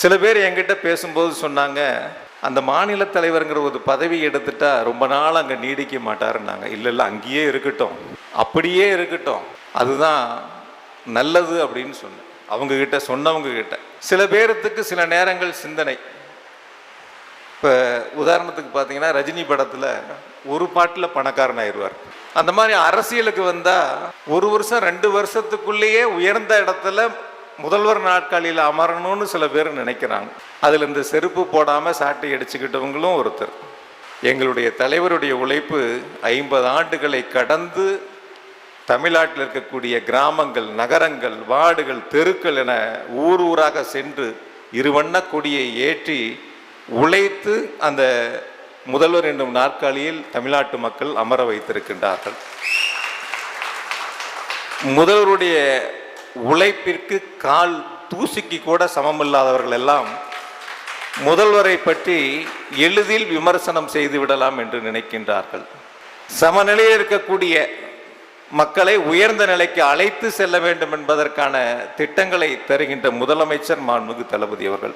சில பேர் என்கிட்ட பேசும்போது சொன்னாங்க அந்த மாநில தலைவருங்கிற ஒரு பதவி எடுத்துட்டா ரொம்ப நாள் அங்கே நீடிக்க மாட்டாருன்னாங்க. இல்லை இல்லை அங்கேயே இருக்கட்டும். அப்படியே இருக்கட்டும். அதுதான் நல்லது அப்படின்னு சொன்னேன். அவங்கக்கிட்ட சொன்னவங்க கிட்ட சில பேர்த்துக்கு சில நேரங்கள் சிந்தனை. இப்போ உதாரணத்துக்கு பார்த்தீங்கன்னா ரஜினி படத்தில் ஒரு பாட்டில் பணக்காரன் ஆயிடுவார் அந்த மாதிரி அரசியலுக்கு வந்தால் ஒரு வருஷம் ரெண்டு வருஷத்துக்குள்ளேயே உயர்ந்த இடத்துல முதல்வர் நாட்காலியில் அமரணும்னு சில பேர் நினைக்கிறாங்க. அதில் இந்த செருப்பு போடாமல் சாட்டை அடிச்சுக்கிட்டவங்களும் ஒருத்தர். எங்களுடைய தலைவருடைய உழைப்பு ஐம்பது ஆண்டுகளை கடந்து தமிழ்நாட்டில் இருக்கக்கூடிய கிராமங்கள் நகரங்கள் வார்டுகள் தெருக்கள் என ஊர் ஊராக சென்று இருவண்ண கொடியை ஏற்றி உழைத்து அந்த முதல்வர் என்னும் நாற்காலியில் தமிழ்நாட்டு மக்கள் அமர வைத்திருக்கின்றார்கள். முதல்வருடைய உழைப்பிற்கு கால் தூசிக்கு கூட சமமில்லாதவர்கள் எல்லாம் முதல்வரை பற்றி எளிதில் விமர்சனம் செய்து விடலாம் என்று நினைக்கின்றார்கள். சமநிலையில் இருக்கக்கூடிய மக்களை உயர்ந்த நிலைக்கு அழைத்து செல்ல வேண்டும் என்பதற்கான திட்டங்களை தருகின்ற முதலமைச்சர் மாண்புமிகு தளபதி அவர்கள்.